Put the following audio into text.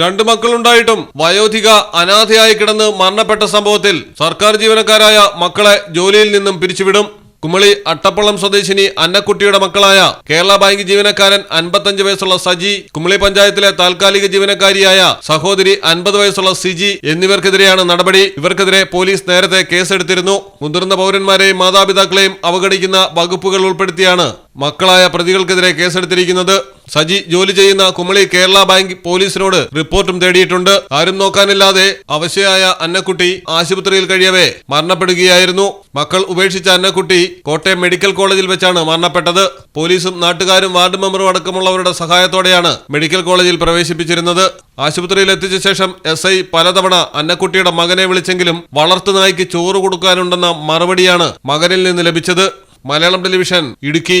രണ്ട് മക്കളുണ്ടായിട്ടും വയോധിക അനാഥയായി കിടന്ന് മരണപ്പെട്ട സംഭവത്തിൽ സർക്കാർ ജീവനക്കാരായ മക്കളെ ജോലിയിൽ നിന്നും പിരിച്ചുവിടും. കുമളി അട്ടപ്പള്ളം സ്വദേശിനി അന്നക്കുട്ടിയുടെ മക്കളായ കേരള ബാങ്ക് ജീവനക്കാരൻ അൻപത്തഞ്ച് വയസ്സുള്ള സജി കുമളി പഞ്ചായത്തിലെ താൽക്കാലിക ജീവനക്കാരിയായ സഹോദരി അൻപത് വയസ്സുള്ള സിജി എന്നിവർക്കെതിരെയാണ് നടപടി. ഇവർക്കെതിരെ പോലീസ് നേരത്തെ കേസെടുത്തിരുന്നു. മുതിർന്ന പൗരന്മാരെയും മാതാപിതാക്കളെയും അവഗണിക്കുന്ന വകുപ്പുകൾ ഉൾപ്പെടുത്തിയാണ് മക്കളായ പ്രതികൾക്കെതിരെ കേസെടുത്തിരിക്കുന്നത്. സജി ജോലി ചെയ്യുന്ന കുമളി കേരള ബാങ്ക് പോലീസിനോട് റിപ്പോർട്ടും തേടിയിട്ടുണ്ട്. ആരും നോക്കാനില്ലാതെ അവശയായ അന്നക്കുട്ടി ആശുപത്രിയിൽ കഴിയവേ മരണപ്പെടുകയായിരുന്നു. മക്കൾ ഉപേക്ഷിച്ച അന്നക്കുട്ടി കോട്ടയം മെഡിക്കൽ കോളേജിൽ വെച്ചാണ് മരണപ്പെട്ടത്. പോലീസും നാട്ടുകാരും വാർഡ് മെമ്പറും അടക്കമുള്ളവരുടെ സഹായത്തോടെയാണ് മെഡിക്കൽ കോളേജിൽ പ്രവേശിപ്പിച്ചിരുന്നത്. ആശുപത്രിയിൽ എത്തിച്ച ശേഷം എസ് ഐ പലതവണ അന്നക്കുട്ടിയുടെ മകനെ വിളിച്ചെങ്കിലും വളർത്തുനായ്ക്ക് ചോറ് കൊടുക്കാനുണ്ടെന്ന മറുപടിയാണ് മകനിൽ നിന്ന് ലഭിച്ചത്. മലയാളം ടെലിവിഷൻ ഇടുക്കി.